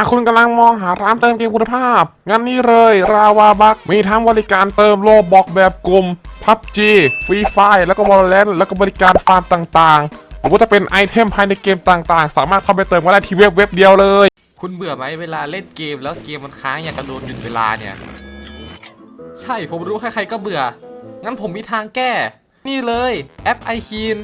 ากคุณกำลังมองหาร้านเติมเกมคุณภาพ งั้นนี่เลยราวาบักมีทั้งบริการเติมโลบอกแบบกลุ่ม PUBG ฟรีไฟแล้วก็ Valorant แล้วก็บริการฟาร์มต่างๆ หรือว่าจะเป็นไอเทมภายในเกมต่างๆ สามารถเข้าไปเติมก็ได้ที่เว็บเว็บเดียวเลย คุณเบื่อไหมเวลาเล่นเกมแล้วเกมมันค้างอย่างกระโดดหยุดเวลาเนี่ย ใช่ผมรู้ใครๆก็เบื่อ งั้นผมมีทางแก้ นี่เลยแอป i q ีน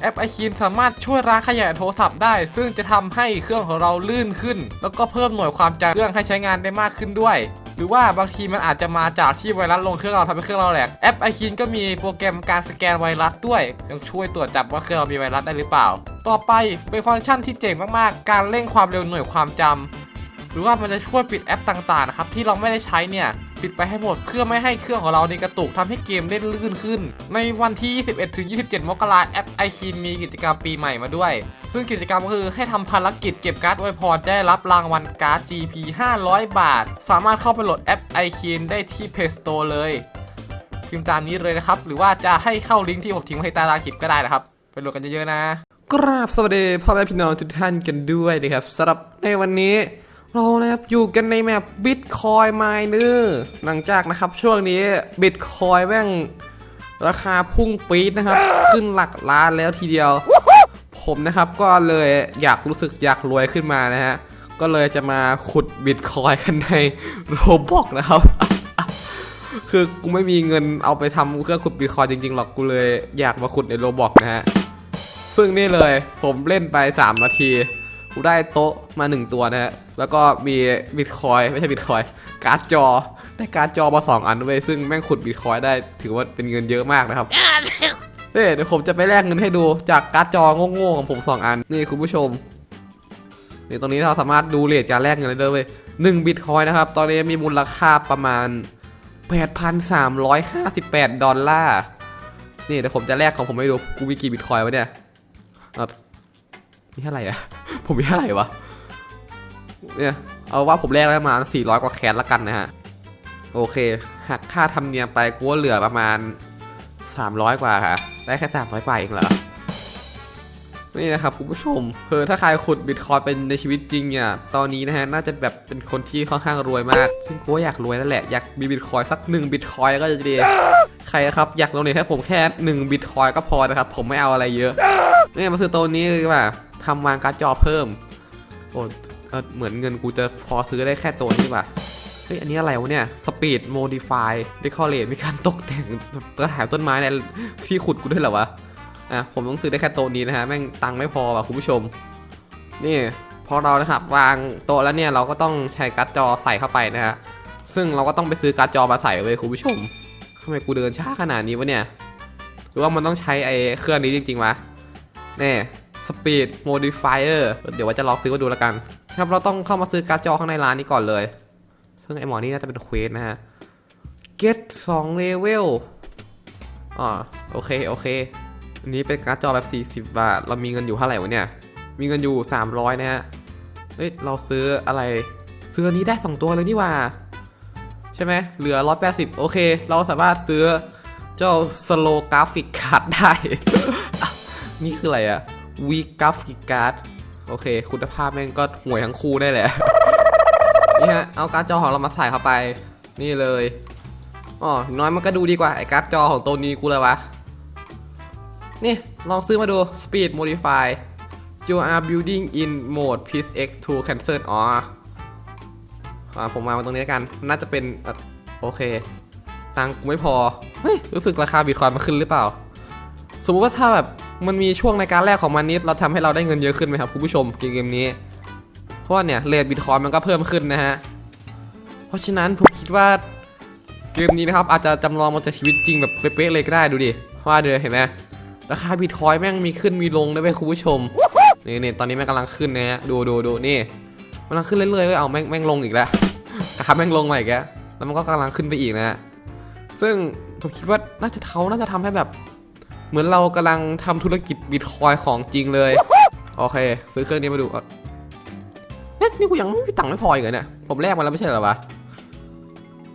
แอป i q ีนสามารถช่วยล้างขยะโทรศัพท์ได้ ซึ่งจะทำให้เครื่องของเราลื่นขึ้น แล้วก็เพิ่มหน่วยความจำเครื่องให้ใช้งานได้มากขึ้นด้วย หรือว่าบางทีมันอาจจะมาจากที่ไวรัสลงเครื่องเราทำให้เครื่องเราแหลกแอป i q ีนก็มีโปรแกรมการสแกนไวรัสด้วย ยังช่วยตรวจจับว่าเครื่องเรามีไวรัสได้หรือเปล่า ต่อไปเป็นฟังก์ชันที่เจ๋งมากๆ การเร่งความเร็วหน่วยความจำหรือว่ามันจะช่วยปิดแอปต่างๆนะครับที่เราไม่ได้ใช้เนี่ย ปิดไปให้หมดเพื่อไม่ให้เครื่องของเราในกระตุกทำให้เกมเล่นลื่นขึ้น ในวันที่ 21ถึง27 มกราแอปไอคีมีกิจกรรมปีใหม่มาด้วย ซึ่งกิจกรรมก็คือให้ทำภารกิจเก็บการ์ดอวยพรได้รับรางวัลการ์ด GP 500 บาท สามารถเข้าไปโหลดแอปไอคีได้ที่ Play Store เลยพิมพ์ตามนี้เลยนะครับ หรือว่าจะให้เข้าลิงก์ที่ผมทิ้งไว้ให้ใต้ล่าคลิปก็ได้นะครับ ไปโหลดกันเยอะๆนะ กราบสวัสดีพ่อแม่พี่น้องทุกท่านกันด้วยนะครับสำหรับในวันนี้ เรานะครับอยู่กันในแมปบิตคอยไมเนอร์หลังจากนะครับช่วงนี้บิตคอยแม่งราคาพุ่งปี๊ดนะครับ ขึ้นหลักล้านแล้วทีเดียว ผมนะครับก็เลยอยากรู้สึกอยากรวยขึ้นมานะฮะ ก็เลยจะมาขุดบิตคอยกันในโรบอกนะครับ คือกูไม่มีเงินเอาไปทำเครื่องขุดบิตคอยจริงๆหรอกกูเลยอยากมาขุดในโรบอกนะฮะ ซึ่งนี่เลยผมเล่นไป 3 นาที กูได้โต๊ะมา 1 ตัวนะฮะ แล้วก็มีบิตคอยไม่ใช่บิตคอยการ์ดจอ ได้การ์ดจอมา 2 อันด้ย ซึ่งแม่งขุดบิตคอยได้ถือว่าเป็นเงินเยอะมากนะครับเดี๋ยวผมจะไปแลกเงินให้ดูจากการ์ดจอโง่ๆของผม 2 อัน นี่คุณผู้ชมนี่ตรงนี้เราสามารถดูเรทการแลกเงินได้ด้วยเว้ยหนึ่งบิตคอยนะครับ ตอนนี้มีมูลค่าประมาณ 8,358 ดอลลาร์ นี่เดี๋ยวผมจะแลกของผมให้ดู กูมีกี่บิตคอยวะเนี่ยมีเท่าไหร่อะ ผมมีเท่าไหร่วะ เนี่ย เอาว่าผมแลกได้มา 400 กว่าแคสละกันนะฮะ โอเค หักค่าธรรมเนียมไปกูเหลือประมาณ 300 กว่าค่ะ ได้แค่ 300 กว่าเองเหรอ นี่นะครับคุณผู้ชมเออถ้าใครขุดบิตคอยเป็นในชีวิตจริงเนี่ย ตอนนี้นะฮะ น่าจะแบบเป็นคนที่ค่อนข้างรวยมาก ซึ่งกูอยากรวยนั่นแหละ อยากมีบิตคอยสักหนึ่งบิตคอยก็จะดี ใครครับอยากลงเนี่ยแค่ผมแค่1บิตคอยก็พอนะครับ ผมไม่เอาอะไรเยอะเนี่ยมาซื้อตัวนี้เลยดีกว่า ทำวางการ์ดจอเพิ่ม โอ้เออเหมือนเงินกูจะพอซื้อได้แค่ตัวนี้ป่ะเฮ้ยอันนี้อะไรวะเนี่ย Speed Modify Decorate มีการตกแต่งกระถางต้นไม้ในที่ขุดกูด้วยเหรอวะอะผมต้องซื้อได้แค่โต๊ะนี้นะฮะแม่งตังค์ไม่พอว่ะคุณผู้ชม นี่พอเรานะครับวางโต๊ะแล้วเนี่ยเราก็ต้องใช้การ์ดจอใส่เข้าไปนะฮะซึ่งเราก็ต้องไปซื้อการ์ดจอมาใส่เว้ยคุณผู้ชมทำไมกูเดินช้าขนาดนี้วะเนี่ยหรือว่ามันต้องใช้ไอ้เครื่องนี้จริงๆวะแน่ Speed Modifier เดี๋ยวว่าจะลองซื้อมาดูแล้วกันครับเราต้องเข้ามาซื้อการ์ดจอข้างในร้านนี้ก่อนเลย ซึ่งไอหมอนี่น่าจะเป็นเควสนะฮะ Get 2 level อ่าโอเคโอเคอันนี้เป็นการ์ดจอแบบ 40 บาท เรามีเงินอยู่เท่าไหร่วะเนี่ย มีเงินอยู่ 300 นะฮะ เฮ้ย เราซื้ออะไร ซื้อนี้ได้ 2 ตัวเลยนี่ว่า ใช่ไหม เหลือ 180 โอเค เราสามารถซื้อเจ้า slow graphic card ได้ นี่คืออะไรอะ weak graphic card โอเค คุณภาพแม่งก็ห่วยทั้งคู่ได้แหละนี่ฮะเอาการ์ดจอของเรามาใส่เข้าไป นี่เลยอ๋ออย่างน้อยมันก็ดูดีกว่า ไอ้การ์ดจอของตัวนี้กูเลยวะ นี่ ลองซื้อมาดู Speed Modify you are building in mode PX to cancel อ๋ออ่าผมมาตรงนี้แล้วกัน น่าจะเป็นเอ่อโอเค ตังค์กูไม่พอ เฮ้ย รู้สึกราคาบิตคอยน์มันขึ้นหรือเปล่า สมมุติว่าถ้าแบบ มันมีช่วงในการแรกของมันนิดเราทำให้เราได้เงินเยอะขึ้นไหมครับคุณผู้ชมเกมเกมนี้ เพราะว่าเนี่ยเรทบิตคอยมันก็เพิ่มขึ้นนะฮะ เพราะฉะนั้นผมคิดว่าเกมนี้นะครับอาจจะจำลองมาจากชีวิตจริงแบบเป๊ะๆเลยก็ได้ดูดิว่าเดี๋ยวเห็นไหมราคาบิตคอยแม่งมีขึ้นมีลงได้วยเว้ยคุณผู้ชมนี่นี่ตอนนี้แม่งกำลังขึ้นนะฮะดูดูดูนี่มันกำลังขึ้นเรื่อยๆเว้ยเอาแม่งแม่งลงอีกแล้วราคาแม่งลงมาอีกแล้วแล้วมันก็กำลังขึ้นไปอีกนะฮะซึ่งผมคิดว่าน่าจะเขาน่าจะทำให้แบบ เหมือนเรากำลังทำธุรกิจบิตคอยของจริงเลย โอเค ซื้อเครื่องนี้มาดูเอ้าเอ๊ะนี่กูยังไม่มีตังค์ไม่พออีกเหรอเนี่ย ผมแลกมาแล้วไม่ใช่เหรอวะ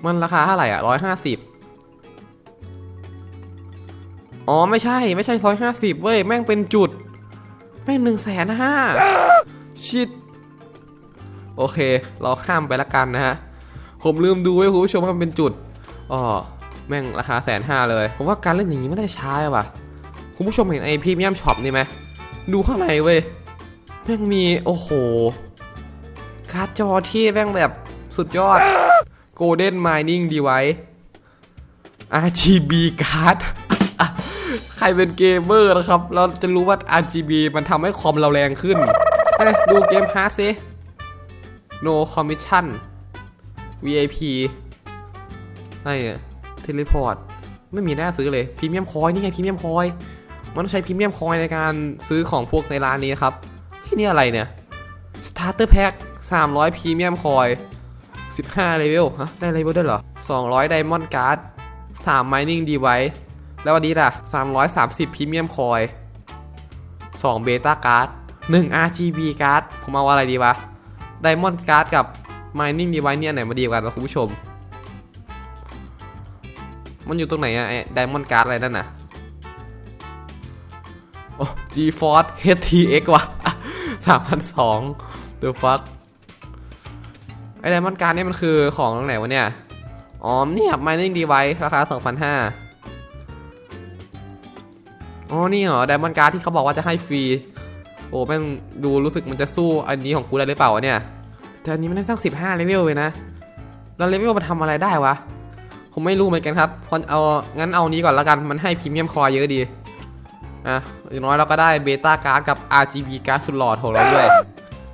มันราคาเท่าไหร่อะร้อยห้าสิบอ๋อไม่ใช่ไม่ใช่ร้อยห้าสิบเว้ย แม่งเป็นจุด แม่งหนึ่งแสนห้าชิดโอเค เราข้ามไปละกันนะฮะ ผมลืมดูไว้คุณผู้ชมว่ามันเป็นจุดอ๋อ แม่งราคาแสนห้าเลย ผมว่าการเล่นอย่างนี้ไม่ได้ใช้าว่ะ คุณผู้ชมเห็นไอพรีเมียมช็อปนี่ไหม ดูข้างในเว้ย แม่งมีโอ้โห การ์ดจอที่แม่งแบบสุดยอด Golden Mining Device RGB card ใครเป็นเกมเมอร์นะครับ เราจะรู้ว่า RGB มันทำให้คอมเราแรงขึ้นดูเกมฮาร์ดซิ No Commission VIP อะไรเนี่ย เทเลพอร์ตไม่มีหน้าซื้อเลยพรีเมียมคอยนี่ไงพรีเมียมคอยมันต้องใช้พรีเมียมคอยในการซื้อของพวกในร้านนี้ครับเฮ้ยนี่อะไรเนี่ย Starter Pack 300พรีเมียมคอย15เลเวลฮะได้เลเวลด้วยเหรอ200 Diamond Card 3 Mining Device แล้ววันนี้ล่ะ330พรีเมียมคอย2 Beta Card 1 RGB Card ผมเอาอะไรดีวะ Diamond Card กับ Mining Device เนี่ยไหนมาดีกว่ากันะคุณผู้ชม มันอยู่ตรงไหนอะไอ้ Diamond Card อะไรนั่นน่ะ โอ้ GeForce HTX ว่ะ3,200 The fuck ไอ้ Diamond Card เนี่ยมันคือของตรงไหนวะเนี่ย อ๋อ เนี่ย Mining Device ราคา2,500อ๋อ นี่เหรอ Diamond Card ที่เขาบอกว่าจะให้ฟรี โอ้แม่งดูรู้สึกมันจะสู้อันนี้ของกูได้หรือเปล่าวะเนี่ย แต่อันนี้มันได้สัก15เลเวลเลยนะ แล้วเลเวลมันทำอะไรได้วะ ผมไม่รู้เหมือนกันครับเพราะเอางั้นเอานี้ก่อนล้วกันมันให้พรีเมียมคอยเยอะดีอะอย่างน้อยเราก็ได้เบต้าการ์ดกับ RGB การ์ดสุดหลอของเราด้วย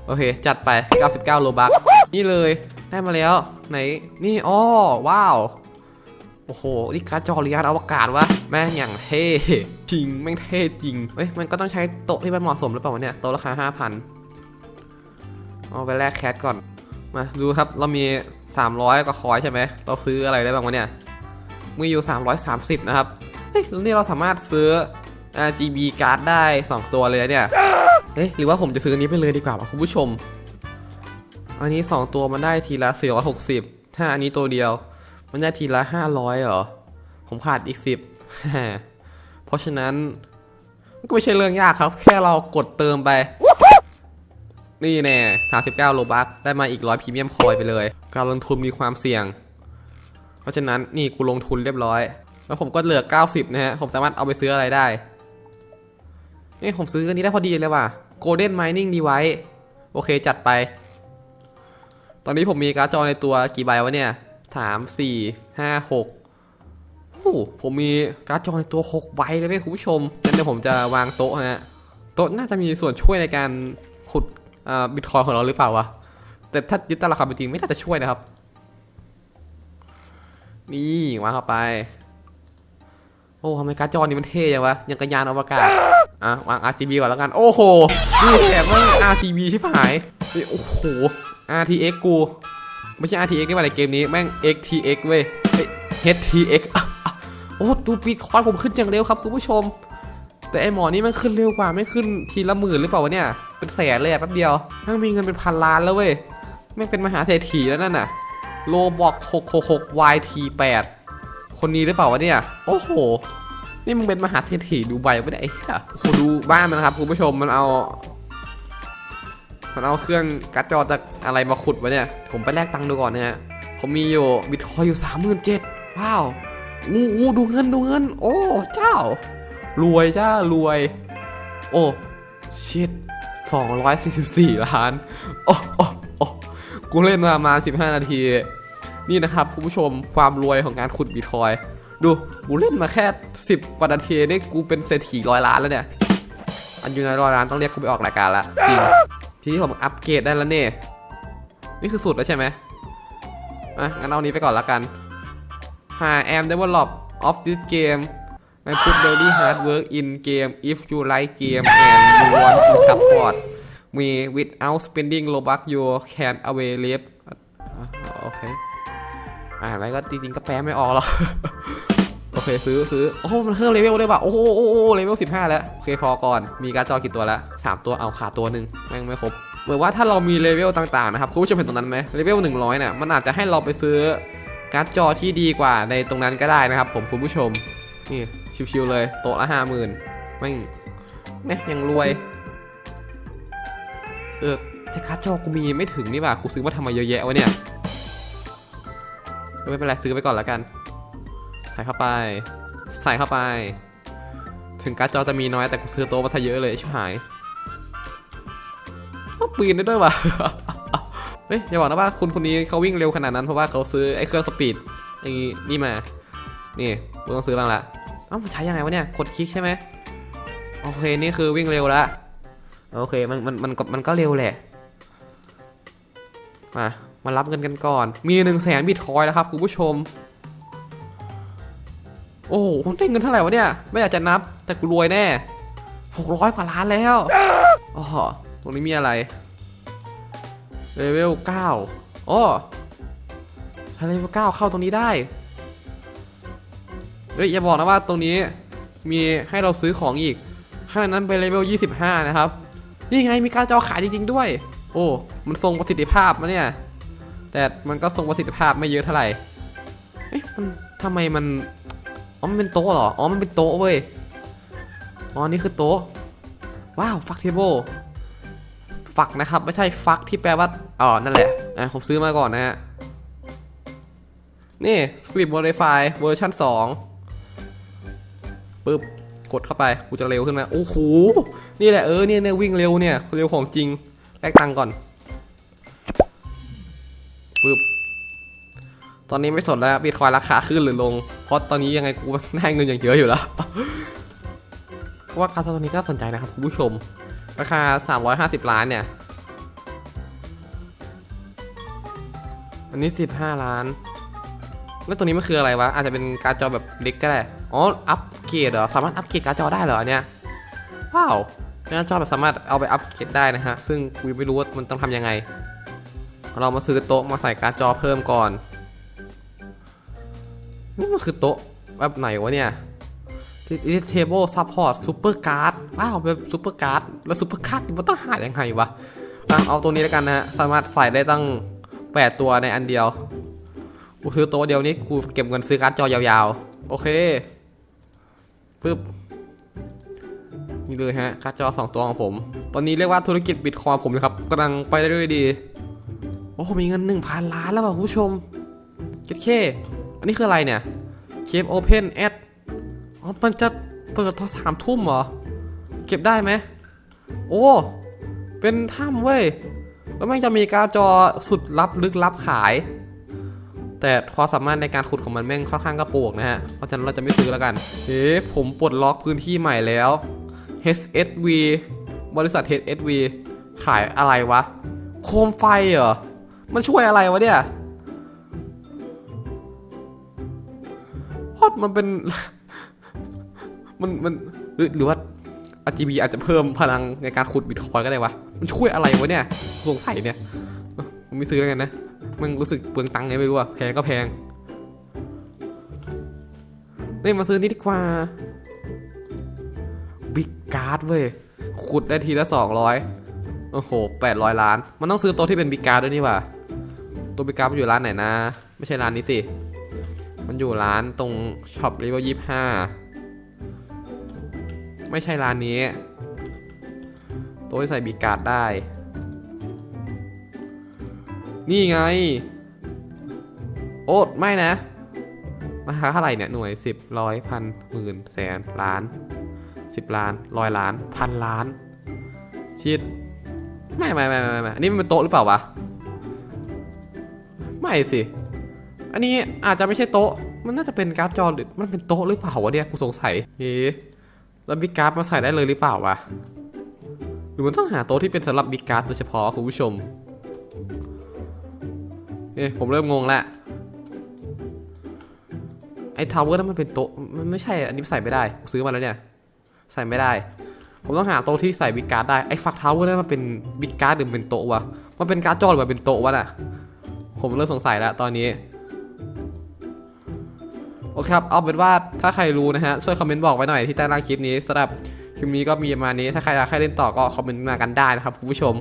โอเค จัดไป 99 โลบักนี่เลยได้มาแล้ว ไหน นี่อ้อว้าว โอ้โห นี่การ์ดจอเรียนอวกาศวะแม่งอย่างเท่จริง แม่งเท่จริงเอ้ย มันก็ต้องใช้โต๊ะที่มันเหมาะสมหรือเปล่าวะเนี่ย โต๊ะราคา 5,000 เอาไปแลกแคทก่อน มาดูครับ เรามี 300กว่าคอยใช่ไหมเราซื้ออะไรได้บ้างวะเนี่ยมีอยู่ 330 นะครับ เฮ้ยแล้วนี่เราสามารถซื้อ RGB การ์ดได้ 2 ตัวเลยนะเนี่ยเอ๊ะหรือว่าผมจะซื้ออันนี้ไปเลยดีกว่าวะคุณผู้ชม อันนี้ 2 ตัวมันได้ทีละ 460 ถ้าอันนี้ตัวเดียว มันได้ทีละ 500เหรอ ผมขาดอีก 10 เพราะฉะนั้น ก็ไม่ใช่เรื่องยากครับ แค่เรากดเติมไป นี่แน่39โลบัคได้มาอีก100พรีเมียมคอยไปเลย การลงทุนมีความเสี่ยง เพราะฉะนั้นนี่กูลงทุนเรียบร้อย แล้วผมก็เหลือ 90 นะฮะ ผมสามารถเอาไปซื้ออะไรได้ นี่ผมซื้ออันนี้ได้พอดีเลยว่ะ Golden Mining Device โอเคจัดไป ตอนนี้ผมมีการ์ดจอในตัวกี่ใบวะเนี่ยสามสี่ห้าหกโอ้ผมมีการ์ดจอในตัว6ใบเลยเว้ยคุณผู้ชมงั้นเดี๋ยวผมจะวางโต๊ะนะฮะโต๊ะน่าจะมีส่วนช่วยในการขุด บิตคอยของเราหรือเปล่าวะ แต่ถ้ายึดตามราคาเป็นจริงไม่น่าจะช่วยนะครับ นี่วางเข้าไป โอ้ทำไมการ์ดจอนี่มันเท่ยังวะ ยังกระยานอวกาศ อะ วาง RGB ก่อนแล้วกัน โอ้โห นี่แถมมัน RGB ชิบหายโอ้โห RTX กู ไม่ใช่ RTX นี่มาในเกมนี้ แม่ง XTX เว้ยเอ้ย HTX อะอะโอ้ ดูปีคอยผมขึ้นอย่างเร็วครับคุณผู้ชม แต่ไอหมอนี่มันขึ้นเร็วกว่าไม่ขึ้นทีละหมื่นหรือเปล่าวะเนี่ย เป็นแสนเลยอะแป๊บเดียวแม่งมีเงินเป็นพันล้านแล้วเว้ยแม่งเป็นมหาเศรษฐีแล้วนั่นน่ะโลบอก666 YT8 คนนี้หรือเปล่าวะเนี่ย โอ้โห นี่มึงเป็นมหาเศรษฐีดูใบไม่ได้ไอ้โหดูบ้านมันนะครับคุณผู้ชมมันเอา มันเอาเครื่องการ์ดจอจากอะไรมาขุดวะเนี่ย ผมไปแลกตังค์ดูก่อนนะฮะ ผมมีอยู่บิตคอยอยู่สามหมื่นเจ็ดว้าวอู้อู้ดูเงินดูเงิน โอ้เจ้า รวยจ้ารวย โอ้ชิด244 ล้าน โอ้โอ้โอ้กูเล่นมาประมาณ15 นาที นี่นะครับคุณผู้ชมความรวยของการขุดบิตคอย ดูกูเล่นมาแค่ 10กว่านาทีนี่กูเป็นเศรษฐีร้อยล้านแล้วเนี่ย อันอยู่ในร้อยล้านต้องเรียกกูไปออกรายการละจริง ทีนี้ผมอัปเกรดได้แล้วเนี่ยนี่คือสุดแล้วใช่ไหมอะงั้นเอานี้ไปก่อนละกัน I am develop of this game I put daily hard work in game if you like game and you want to support me without spending robux you can away live โอเค อ่านไปก็จริงๆก็แปลไม่ออกหรอก โอเคซื้อซื้อ โอ้มันเพิ่มเลเวลได้ป่ะ โอ้โหโอ้เลเวลสิบห้าแล้ว โอเคพอก่อน มีการ์ดจอกี่ตัวแล้วสามตัว เอาขาดตัวหนึ่งแม่งไม่ครบเหมือนว่าถ้าเรามีเลเวลต่างๆนะครับ คุณผู้ชมเห็นตรงนั้นไหมเลเวลหนึ่งร้อยน่ะมันอาจจะให้เราไปซื้อการ์ดจอที่ดีกว่าในตรงนั้นก็ได้นะครับ ผมคุณผู้ชม นี่ ชิวๆเลย โต๊ะละห้าหมื่นแม่งแม่ยังรวย เออแต่การ์ดจอกูมีไม่ถึงนี่ป่ะ กูซื้อมาทำไมเยอะแยะวะเนี่ยไม่เป็นไรซื้อไปก่อนแล้วกัน ใส่เข้าไป ใส่เข้าไป ถึงการ์ดจอจะมีน้อยแต่กูซื้อโต๊ะมาซะเยอะเลยชิบหายเอาปืนได้ด้วยวะเฮ้ยอย่าบอกนะว่าคุณคนนี้เขาวิ่งเร็วขนาดนั้นเพราะว่าเขาซื้อไอ้เครื่องสปีดไอ้นี่มา นี่กูต้องซื้อบ้างละ เอ้ามันใช้ยังไงวะเนี่ยกดคลิกใช่ไหมโอเคนี่คือวิ่งเร็วละโอเคมันมันมันก็มันก็เร็วแหละมามารับเงินกันก่อน มีหนึ่งแสนบิตคอยน์แล้วครับคุณผู้ชม โอ้โหได้เงินเท่าไหร่วะเนี่ย ไม่อยากจะนับแต่กูรวยแน่หกร้อยกว่าล้านแล้วอ๋อตรงนี้มีอะไรเลเวลเก้าอ๋อถ้าเลเวลเก้าเข้าตรงนี้ได้ เฮ้ยอย่าบอกนะว่าตรงนี้มีให้เราซื้อของอีก ข้างในนั้นเป็นเลเวล 25 นะครับ นี่ไงมีการจอขายจริงๆด้วย โอ้ มันทรงประสิทธิภาพนะเนี่ย แต่มันก็ทรงประสิทธิภาพไม่เยอะเท่าไหร่ เอ๊ะมันทำไมมัน อ๋อ มันเป็นโต๊ะเหรอ อ๋อ มันเป็นโต๊ะเว้ย อ๋อ นี่คือโต๊ะ ว้าว ฟักเทเบิลฟักนะครับ ไม่ใช่ฟักที่แปลว่า อ๋อ นั่นแหละ อะผมซื้อมาก่อนนะฮะ นี่ Script Modify เวอร์ชัน2 ปึ๊บกดเข้าไปกูจะเร็วขึ้นไหมโอ้โหนี่แหละเออเนี่ยเนี่ยวิ่งเร็วเนี่ยเร็วของจริงแลกตังก่อนปึ๊บตอนนี้ไม่สนแล้วบิตคอยราคาขึ้นหรือลง เพราะตอนนี้ยังไงกูได้เงินอย่างเยอะอยู่แล้วเพราะว่าการตัวนี้ก็สนใจนะครับคุณผู้ชม ราคา 350 ล้านเนี่ย อันนี้ 15 ล้าน แล้วตัวนี้มันคืออะไรวะ อาจจะเป็นการจอแบบเล็กก็ได้ อ๋อ อัป เกรดเหรอ สามารถอัปเกรดการ์ดจอได้เหรอเนี่ย ว้าวการ์ดจอแบบสามารถเอาไปอัปเกรดได้นะฮะ ซึ่งกูยังไม่รู้ว่ามันต้องทำยังไง เรามาซื้อโต๊ะมาใส่การ์ดจอเพิ่มก่อน นี่มันคือโต๊ะแบบไหนวะเนี่ย Table Support Super Card ว้าวเป็น Super Card แล้ว Super Card มันต้องหายังไงวะอะเอาตัวนี้แล้วกันนะฮะ สามารถใส่ได้ตั้ง 8 ตัวในอันเดียว กูซื้อโต๊ะเดียวนี้กูเก็บเงินซื้อการ์ดจอยาวๆ โอเค ปึ๊บนี่เลยฮะการ์ดจอ 2 ตัวของผม ตอนนี้เรียกว่าธุรกิจบิตคอยผมนะครับกำลังไปได้ด้วยดี โอ้ มีเงิน 1,000 ล้านแล้วป่ะคุณผู้ชมเจ็ดเคอันนี้คืออะไรเนี่ยเคฟโอเพนแอดอ๋อ มันจะเปิดตอนสามทุ่มเหรอ เก็บได้ไหม โอ้ เป็นถ้ำเว้ย แล้วมันจะมีการ์ดจอสุดลับลึกลับขาย แต่ความสามารถในการขุดของมันแม่งค่อนข้างกระโปงนะฮะ เพราะฉะนั้นเราจะไม่ซื้อแล้วกัน เอ๊ะผมปลดล็อกพื้นที่ใหม่แล้ว HSV บริษัท HSV ขายอะไรวะ โคมไฟเหรอ มันช่วยอะไรวะเนี่ยพอดมันเป็น มันมันหรือหรือว่า RGB อาจจะเพิ่มพลังในการขุดบิตคอยก็ได้วะ มันช่วยอะไรวะเนี่ย สงสัยเนี่ยเอ้าผมไม่ซื้อแล้วกันนะ มันรู้สึกเปลืองตังค์ไงไม่รู้อะแพงก็แพงนี่มาซื้อนี่ดีกว่าบิ๊กการ์ดเว้ยขุดได้ทีละสองร้อยโอ้โหแปดร้อยล้าน มันต้องซื้อโต๊ะที่เป็นบิ๊กการ์ดด้วยนี่ว่าตัวบิ๊กการ์ดมันอยู่ร้านไหนนะ ไม่ใช่ร้านนี้สิ มันอยู่ร้านตรงช็อปรีวิวยี่ห้าไม่ใช่ร้านนี้ต๊ะที่ใส่บิ๊กการ์ดได้ นี่ไง โอ้ไม่นะราคาเท่าไหร่เนี่ย หน่วยสิบร้อยพันหมื่นแสนล้านสิบล้านร้อยล้านพันล้าน ชิด ไม่ไม่ไม่ไม่ไม่อันนี้มันเป็นโต๊ะหรือเปล่าวะ ไม่สิ อันนี้อาจจะไม่ใช่โต๊ะ มันน่าจะเป็นการ์ดจอหรือมันเป็นโต๊ะหรือเปล่าวะเนี่ย กูสงสัยเอ๊ะแล้วบิ๊กการ์ดมาใส่ได้เลยหรือเปล่าวะ หรือมันต้องหาโต๊ะที่เป็นสำหรับบิ๊กการ์ดโดยเฉพาะคุณผู้ชม เอ๊ะผมเริ่มงงแล้วไอ้ทาวเวอร์นั้นมันเป็นโต๊ะมันไม่ใช่อันนี้ใส่ไม่ได้ซื้อมาแล้วเนี่ย ใส่ไม่ได้ ผมต้องหาโต๊ะที่ใส่บิ๊กการ์ดได้ไอ้ฟักทาวเวอร์นั้นมันเป็นบิ๊กการ์ดหรือเป็นโต๊ะวะมันเป็นการ์ดจอหรือเป็นโต๊ะวะน่ะ ผมเริ่มสงสัยแล้วตอนนี้โอเคครับเอาเป็นว่าถ้าใครรู้นะฮะช่วยคอมเมนต์บอกไว้หน่อยที่ใต้ล่างคลิปนี้สำหรับคลิปนี้ก็มีประมาณนี้ถ้าใครอยากให้เล่นต่อก็คอมเมนต์มากันได้นะครับคุณผู้ชม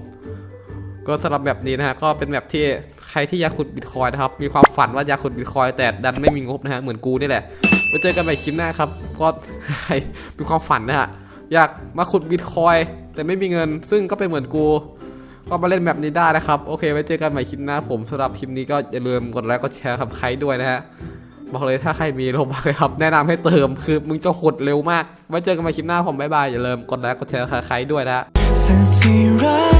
ก็สำหรับแบบนี้นะฮะก็เป็นแบบที่ ใครที่อยากขุดบิตคอยนะครับ มีความฝันว่าอยากขุดบิตคอยแต่ดันไม่มีงบนะฮะ เหมือนกูนี่แหละไว้เจอกันใหม่คลิปหน้าครับ ก็ใครมีความฝันนะฮะ อยากมาขุดบิตคอยแต่ไม่มีเงิน ซึ่งก็เป็นเหมือนกู ก็มาเล่นแบบนี้ได้นะครับ โอเค ไว้เจอกันใหม่คลิปหน้า ผมสำหรับคลิปนี้ก็อย่าลืมกดไลค์ กดแชร์ครับใครด้วยนะฮะ บอกเลยถ้าใครมีโลบักเลยครับ แนะนำให้เติม คือมึงจะหดเร็วมาก ไว้เจอกันใหม่คลิปหน้าผมบ๊ายบาย อย่าลืมกดไลค์ กดแชร์กับใครด้วยนะฮะ